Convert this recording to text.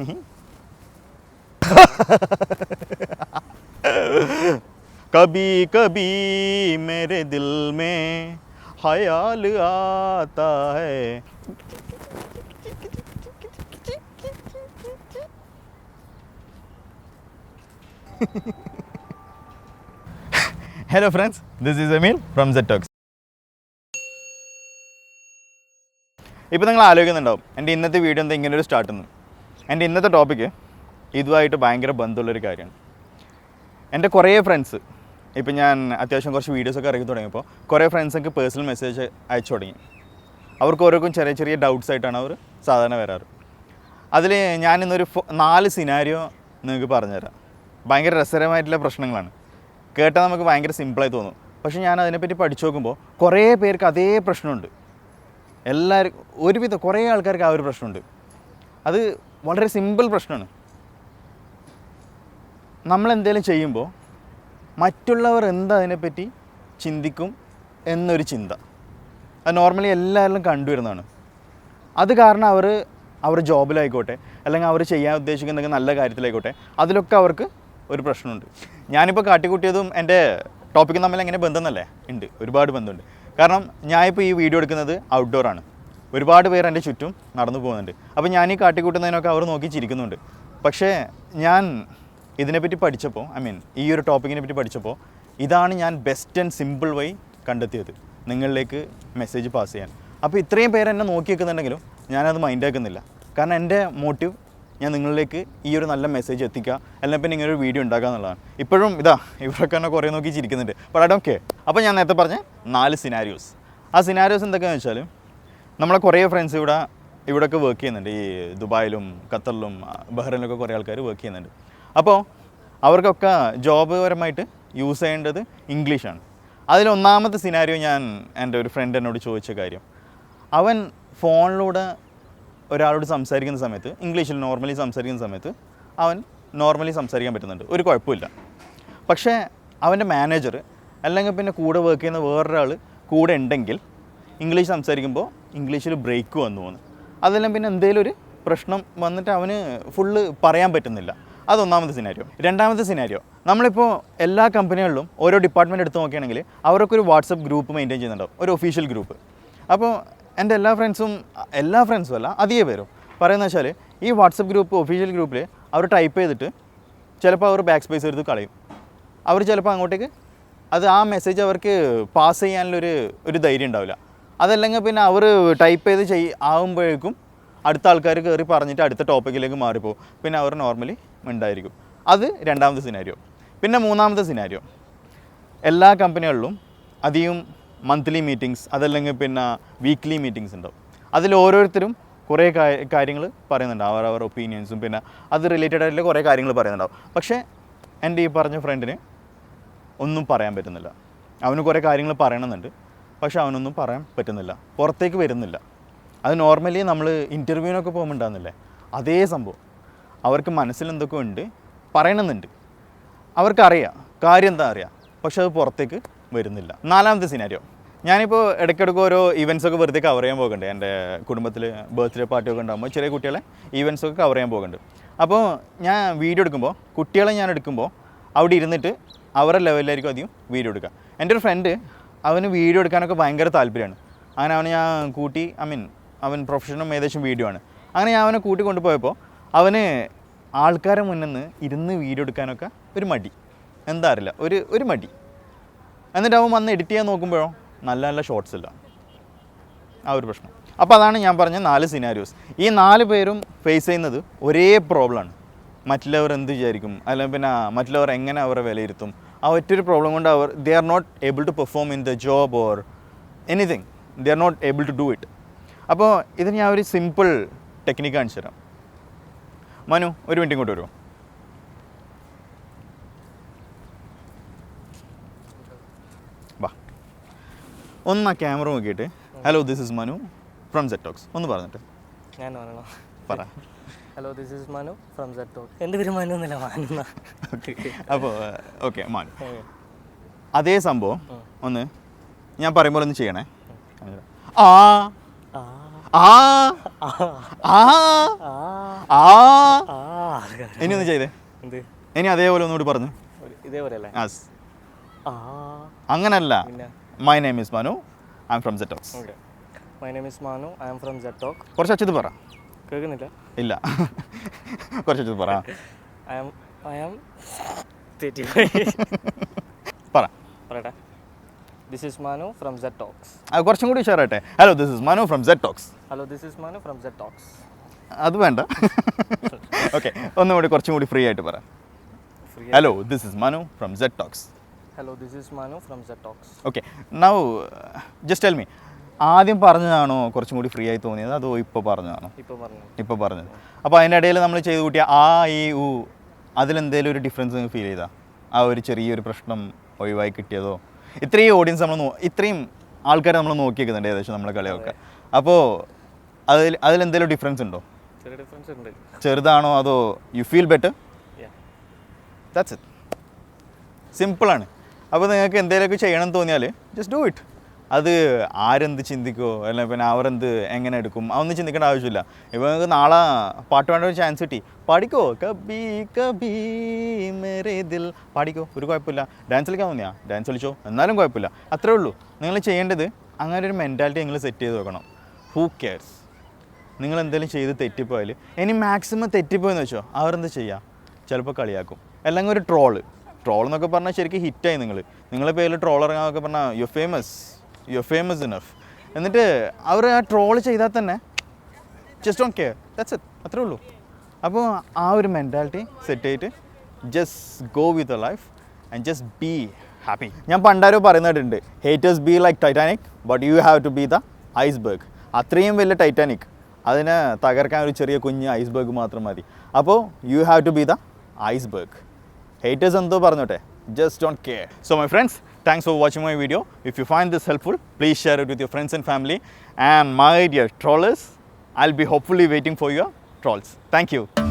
कभी कभी मेरे दिल में ख्याल आता है hello friends this is Emil from Setox ഇപ്പോൾ നിങ്ങൾ ആലോചിക്കുന്നുണ്ടാവും എൻ്റെ ഇന്നത്തെ വീഡിയോ എന്താ ഇങ്ങനെ ഒരു സ്റ്റാർട്ട് എന്ന് എന്റെ ഇന്നത്തെ ടോപ്പിക്ക് ഇതുമായിട്ട് ഭയങ്കര ബന്ധമുള്ളൊരു കാര്യമാണ്. എന്റെ കുറേ ഫ്രണ്ട്സ് ഇപ്പം ഞാൻ അത്യാവശ്യം കുറച്ച് വീഡിയോസൊക്കെ ഇറക്കി തുടങ്ങിയപ്പോൾ കുറേ ഫ്രണ്ട്സ് എനിക്ക് പേഴ്സണൽ മെസ്സേജ് അയച്ചു തുടങ്ങി. അവർക്ക് ഓരോക്കും ചെറിയ ചെറിയ ഡൗട്ട്സ് ആയിട്ടാണ് അവർ സാധാരണ വരാറ്. അതിൽ ഞാനിന്നൊരു നാല് സിനാരിയോ നിങ്ങൾക്ക് പറഞ്ഞുതരാം. ഭയങ്കര രസകരമായിട്ടുള്ള പ്രശ്നങ്ങളാണ്. കേട്ടാൽ നമുക്ക് ഭയങ്കര സിമ്പിളായി തോന്നും. പക്ഷേ ഞാൻ അതിനെപ്പറ്റി പഠിച്ചു നോക്കുമ്പോൾ കുറേ പേർക്ക് അതേ പ്രശ്നമുണ്ട്. എല്ലാവർക്കും ഒരുവിധം കുറേ ആൾക്കാർക്ക് ആ ഒരു പ്രശ്നമുണ്ട്. അത് വളരെ സിമ്പിൾ പ്രശ്നമാണ്. നമ്മൾ എന്തെങ്കിലും ചെയ്യുമ്പോൾ മറ്റുള്ളവർ എന്താ അതിനെപ്പറ്റി ചിന്തിക്കും എന്നൊരു ചിന്ത. അത് നോർമലി എല്ലാവരിലും കണ്ടുവരുന്നതാണ്. അത് കാരണം അവർ അവർ ജോബിലായിക്കോട്ടെ അല്ലെങ്കിൽ അവർ ചെയ്യാൻ ഉദ്ദേശിക്കുന്ന നല്ല കാര്യത്തിലായിക്കോട്ടെ അതിലൊക്കെ അവർക്ക് ഒരു പ്രശ്നമുണ്ട്. ഞാനിപ്പോൾ കാട്ടിക്കൂട്ടിയതും എന്റെ ടോപ്പിക്കും തമ്മിൽ എങ്ങനെ ബന്ധം എന്നല്ലേ? ഉണ്ട് ഒരുപാട് ബന്ധമുണ്ട്. കാരണം ഞാനിപ്പോൾ ഈ വീഡിയോ എടുക്കുന്നത് ഔട്ട്ഡോർ ആണ്. ഒരുപാട് പേർ എന്റെ ചുറ്റും നടന്നു പോകുന്നുണ്ട്. അപ്പോൾ ഞാൻ ഈ കാട്ടിക്കൂട്ടുന്നതിനൊക്കെ അവർ നോക്കി ചിരിക്കുന്നുണ്ട്. പക്ഷേ ഞാൻ ഇതിനെപ്പറ്റി പഠിച്ചപ്പോൾ ഐ മീൻ ഈ ഒരു ടോപ്പിക്കിനെ പറ്റി പഠിച്ചപ്പോൾ ഇതാണ് ഞാൻ ബെസ്റ്റ് ആൻഡ് സിമ്പിൾ വഴി കണ്ടെത്തിയത് നിങ്ങളിലേക്ക് മെസ്സേജ് പാസ് ചെയ്യാൻ. അപ്പോൾ ഇത്രയും പേര് എന്നെ നോക്കി വെക്കുന്നുണ്ടെങ്കിലും ഞാനത് മൈൻഡാക്കുന്നില്ല കാരണം എന്റെ മോട്ടീവ് ഞാൻ നിങ്ങളിലേക്ക് ഈ ഒരു നല്ല മെസ്സേജ് എത്തിക്കുക അല്ലെങ്കിൽ പിന്നെ ഇങ്ങനെ ഒരു വീഡിയോ ഉണ്ടാക്കുക എന്നുള്ളതാണ്. ഇപ്പോഴും ഇതാ ഇവരൊക്കെ എന്നെ കുറേ നോക്കി ചിരിക്കുന്നുണ്ട്. ബട്ട് ഐ ഡോണ്ട് കെയർ അപ്പോൾ ഞാൻ നേരത്തെ പറഞ്ഞ നാല് സിനാരിയോസ് ആ സിനാരിയോസ് എന്തൊക്കെയാണെന്ന് വെച്ചാൽ നമ്മളെ കുറേ ഫ്രണ്ട്സ് ഇവിടെ ഇവിടെയൊക്കെ വർക്ക് ചെയ്യുന്നുണ്ട്. ഈ ദുബായിലും ഖത്തറിലും ബഹ്റൈനിലൊക്കെ കുറേ ആൾക്കാർ വർക്ക് ചെയ്യുന്നുണ്ട്. അപ്പോൾ അവർക്കൊക്കെ ജോബ് പരമായിട്ട് യൂസ് ചെയ്യേണ്ടത് ഇംഗ്ലീഷാണ് അതിലൊന്നാമത്തെ സിനാരിയോ ഞാൻ എന്റെ ഒരു ഫ്രണ്ട് എന്നോട് ചോദിച്ച കാര്യം. അവൻ ഫോണിലൂടെ ഒരാളോട് സംസാരിക്കുന്ന സമയത്ത് ഇംഗ്ലീഷിൽ നോർമലി സംസാരിക്കുന്ന സമയത്ത് അവൻ നോർമലി സംസാരിക്കാൻ പറ്റുന്നുണ്ട്. ഒരു കുഴപ്പമില്ല. പക്ഷേ അവന്റെ മാനേജർ അല്ലെങ്കിൽ പിന്നെ കൂടെ വർക്ക് ചെയ്യുന്ന വേറൊരാൾ കൂടെ ഉണ്ടെങ്കിൽ ഇംഗ്ലീഷ് സംസാരിക്കുമ്പോൾ ഇംഗ്ലീഷിൽ ബ്രേക്ക് വന്നു പോകുന്നു അതെല്ലാം പിന്നെ എന്തെങ്കിലും ഒരു പ്രശ്നം വന്നിട്ട് അവന് ഫുള്ള് പറയാൻ പറ്റുന്നില്ല. അതൊന്നാമത്തെ സിനാരിയോ രണ്ടാമത്തെ സിനാരിയോ നമ്മളിപ്പോൾ എല്ലാ കമ്പനികളിലും ഓരോ ഡിപ്പാർട്ട്മെന്റ് എടുത്ത് നോക്കുകയാണെങ്കിൽ അവരൊക്കെ ഒരു വാട്സപ്പ് ഗ്രൂപ്പ് മെയിന്റെയിൻ ചെയ്യുന്നുണ്ടാവും. ഒരു ഒഫീഷ്യൽ ഗ്രൂപ്പ് അപ്പോൾ എന്റെ എല്ലാ ഫ്രണ്ട്സും എല്ലാ ഫ്രണ്ട്സും അല്ല അധികം പേരും പറയുന്നത് വെച്ചാൽ ഈ വാട്സപ്പ് ഗ്രൂപ്പ് ഒഫീഷ്യൽ ഗ്രൂപ്പിൽ അവർ ടൈപ്പ് ചെയ്തിട്ട് ചിലപ്പോൾ അവർ ബാക്ക് സ്പേസ് എടുത്ത് കളയും. അവർ ചിലപ്പോൾ അങ്ങോട്ടേക്ക് അത് ആ മെസ്സേജ് അവർക്ക് പാസ് ചെയ്യാനുള്ളൊരു ഒരു ധൈര്യം ഉണ്ടാവില്ല. അതല്ലെങ്കിൽ പിന്നെ അവർ ടൈപ്പ് ചെയ്ത് ചെയ് ആകുമ്പോഴേക്കും അടുത്ത ആൾക്കാർ കയറി പറഞ്ഞിട്ട് അടുത്ത ടോപ്പിക്കിലേക്ക് മാറിപ്പോകും പിന്നെ അവർ നോർമലി മിണ്ടായിരിക്കും. അത് രണ്ടാമത്തെ സിനാരിയോ പിന്നെ മൂന്നാമത്തെ സിനാരിയോ എല്ലാ കമ്പനികളിലും അധികം മന്ത്ലി മീറ്റിങ്സ് അതല്ലെങ്കിൽ പിന്നെ വീക്ക്ലി മീറ്റിങ്സ് ഉണ്ടാവും. അതിൽ ഓരോരുത്തരും കുറേ കാര്യങ്ങൾ പറയുന്നുണ്ട്. അവർ അവർ ഒപ്പീനിയൻസും പിന്നെ അത് റിലേറ്റഡ് ആയിട്ടുള്ള കുറേ കാര്യങ്ങൾ പറയുന്നുണ്ടാവും. പക്ഷേ എന്റെ ഈ പറഞ്ഞ ഫ്രണ്ടിന് ഒന്നും പറയാൻ പറ്റുന്നില്ല. അവന് കുറേ കാര്യങ്ങൾ പറയണമെന്നുണ്ട്. പക്ഷെ അവനൊന്നും പറയാൻ പറ്റുന്നില്ല. പുറത്തേക്ക് വരുന്നില്ല. അത് നോർമലി നമ്മൾ ഇന്റർവ്യൂവിനൊക്കെ പോകുമ്പോണ്ടാവുന്നില്ലേ അതേ സംഭവം. അവർക്ക് മനസ്സിൽ എന്തൊക്കെ ഉണ്ട് പറയണമെന്നുണ്ട് അവർക്കറിയാം. കാര്യം എന്താ അറിയാം. പക്ഷെ അത് പുറത്തേക്ക് വരുന്നില്ല. നാലാമത്തെ സിനാരിയോ ഞാനിപ്പോൾ ഇടയ്ക്കിടയ്ക്ക് ഓരോ ഇവന്റ്സ് ഒക്കെ വെറുതെ കവർ ചെയ്യാൻ പോകുന്നുണ്ട്. എന്റെ കുടുംബത്തിൽ ബർത്ത്ഡേ പാർട്ടിയൊക്കെ ഉണ്ടാകുമ്പോൾ ചെറിയ കുട്ടികളെ ഈവന്റ്സ് ഒക്കെ കവർ ചെയ്യാൻ പോകുന്നുണ്ട്. അപ്പോൾ ഞാൻ വീഡിയോ എടുക്കുമ്പോൾ കുട്ടികളെ ഞാൻ എടുക്കുമ്പോൾ അവിടെ ഇരുന്നിട്ട് അവരുടെ ലെവലിലായിരിക്കും അധികം വീഡിയോ എടുക്കുക. എന്റെ ഒരു ഫ്രണ്ട് അവന് വീഡിയോ എടുക്കാനൊക്കെ ഭയങ്കര താല്പര്യമാണ്. അങ്ങനെ അവന് ഞാൻ കൂട്ടി ഐ മീൻ അവൻ പ്രൊഫഷനും ഏകദേശം വീഡിയോ ആണ്. അങ്ങനെ ഞാൻ അവനെ കൂട്ടി കൊണ്ടുപോയപ്പോൾ അവന് ആൾക്കാരെ മുന്നിൽ നിന്ന് ഇരുന്ന് വീഡിയോ എടുക്കാനൊക്കെ ഒരു മടി. എന്താ അറിയില്ല ഒരു ഒരു മടി. എന്നിട്ട് അവൻ വന്ന് എഡിറ്റ് ചെയ്യാൻ നോക്കുമ്പോഴോ നല്ല നല്ല ഷോർട്സ് ഇല്ല ആ ഒരു പ്രശ്നം. അപ്പോൾ അതാണ് ഞാൻ പറഞ്ഞ നാല് സിനാരിയോസ് ഈ നാല് പേരും ഫേസ് ചെയ്യുന്നത് ഒരേ പ്രോബ്ലമാണ് മറ്റുള്ളവർ എന്ത് വിചാരിക്കും? അല്ലെങ്കിൽ പിന്നെ മറ്റുള്ളവർ എങ്ങനെ അവരെ വിലയിരുത്തും? ആ ഒറ്റൊരു പ്രോബ്ലം കൊണ്ട് അവർ they are not able to perform in the job or anything they are not able to do it അപ്പോൾ ഇതിന് ഞാൻ ഒരു സിമ്പിൾ ടെക്നിക്ക് കാണിച്ചു തരാം. മനു ഒരു മിനിറ്റ് ഇങ്ങോട്ട് വരുമോ വാ. ഒന്ന് ആ ക്യാമറ നോക്കിയിട്ട് hello this is Manu from Setox ഒന്ന് പറഞ്ഞിട്ട്. ഞാൻ പറ. Hello this is Manu from Seto എന്റെ പേര് മനു എന്നല്ല മനു ഓക്കെ അപ്പോൾ ഓക്കെ മനു. അതേ സംഭവം ഒന്ന് ഞാൻ പറയുമ്പോൾ ഒന്ന് ചെയ്യണേ. ആ. ആ. ആ. ആ. ഇനി ഒന്ന് ചെയ്തേ. ഇനി അതേപോലെ ഒന്നുകൂടി പറഞ്ഞു. ഇതേപോലെ അല്ലേ? അങ്ങനല്ല. My name is Manu I am from Setox my name is Manu I am from Setok കുറച്ച് അച്ഛത് പറ. കേൾക്കുന്നില്ല. ഇല്ല. കുറച്ച് പറ. പറ. പറയട്ടെ this is Manu from Jetox അത് കുറച്ചും കൂടി ഷെയറാട്ടെ hello this is Manu from Setox hello this is Manu from Jetox അത് വേണ്ട. ഓക്കെ ഒന്നും കൂടി കുറച്ചും കൂടി ഫ്രീ ആയിട്ട് പറ. Hello this is Manu from Setox hello this is Manu from Jetox okay now just tell me ആദ്യം പറഞ്ഞതാണോ കുറച്ചും കൂടി ഫ്രീ ആയി തോന്നിയത്? അതോ ഇപ്പോൾ പറഞ്ഞതാണോ? ഇപ്പോൾ പറഞ്ഞു ഇപ്പോൾ പറഞ്ഞത്. അപ്പോൾ അതിന്റെ ഇടയിൽ നമ്മൾ ചെയ്ത് കൂട്ടിയ ആ ഈ ഉ അതിലെന്തേലും ഒരു ഡിഫറൻസ് നിങ്ങൾ ഫീൽ ചെയ്താൽ ആ ഒരു ചെറിയൊരു പ്രശ്നം ഒഴിവായി കിട്ടിയതോ? ഇത്രയും ഓഡിയൻസ് നമ്മൾ ഇത്രയും ആൾക്കാരെ നമ്മൾ നോക്കിയേക്കുന്നുണ്ട് ഏകദേശം നമ്മളെ കളിയൊക്കെ. അപ്പോൾ അതിൽ അതിലെന്തെങ്കിലും ഡിഫറൻസ് ഉണ്ടോ? ചെറിയ ഡിഫറൻസ് ഉണ്ട്. ചെറുതാണോ അതോ you feel better. That's it സിമ്പിളാണ് അപ്പോൾ നിങ്ങൾക്ക് എന്തെങ്കിലുമൊക്കെ ചെയ്യണം എന്ന് തോന്നിയാൽ ജസ്റ്റ് ഡു ഇറ്റ് അത് ആരെന്ത് ചിന്തിക്കോ? അല്ല പിന്നെ അവരെന്ത് എങ്ങനെ എടുക്കും? അതൊന്നും ചിന്തിക്കേണ്ട ആവശ്യമില്ല. ഇപ്പോൾ നിങ്ങൾക്ക് നാളെ പാട്ട് വേണ്ട ഒരു ചാൻസ് കിട്ടി. പാടിക്കോ? കബി കബി മേരേ ദിൽ. പാടിക്കോ? ഒരു കുഴപ്പമില്ല. ഡാൻസ് കളിക്കാൻ തോന്നിയാ ഡാൻസ് കളിച്ചോ? എന്നാലും കുഴപ്പമില്ല. അത്രേ ഉള്ളൂ. നിങ്ങൾ ചെയ്യേണ്ടത് അങ്ങനെ ഒരു മെന്റാലിറ്റി നിങ്ങൾ സെറ്റ് ചെയ്ത് വെക്കണം. ഹൂ കെയർസ് നിങ്ങൾ എന്തെങ്കിലും ചെയ്ത് തെറ്റിപ്പോയാൽ ഇനി മാക്സിമം തെറ്റിപ്പോയെന്ന് വെച്ചോ അവരെന്ത് ചെയ്യുക ചിലപ്പോൾ കളിയാക്കും. അല്ലെങ്കിൽ ഒരു ട്രോൾ ട്രോൾ എന്നൊക്കെ പറഞ്ഞാൽ ശരിക്കും ഹിറ്റായി നിങ്ങൾ നിങ്ങളെ. പേരിൽ ട്രോൾ ഇറങ്ങാന്നൊക്കെ പറഞ്ഞാൽ you famous you are famous enough എന്നിട്ട് അവർ ആ ട്രോൾ ചെയ്താൽ തന്നെ just on care that's it അത്രേ ഉള്ളൂ. അപ്പോൾ ആ ഒരു മെന്റാലിറ്റി സെറ്റ് ചെയ്തിട്ട് just go with a life and just be happy ഞാൻ പണ്ടാരോ പറയുന്നതായിട്ടുണ്ട് haters be like Titanic but you have to be the iceberg അത്രയും വലിയ ടൈറ്റാനിക് അതിനെ തകർക്കാൻ ഒരു ചെറിയ കുഞ്ഞ് ഐസ്ബർഗ് മാത്രം മതി. അപ്പോൾ you have to be the iceberg haters എന്തോ പറഞ്ഞോട്ടെ? Just don't care so my friends Thanks for watching my video. If you find this helpful, please share it with your friends and family. And my dear trollers, I'll be hopefully waiting for your trolls. Thank you.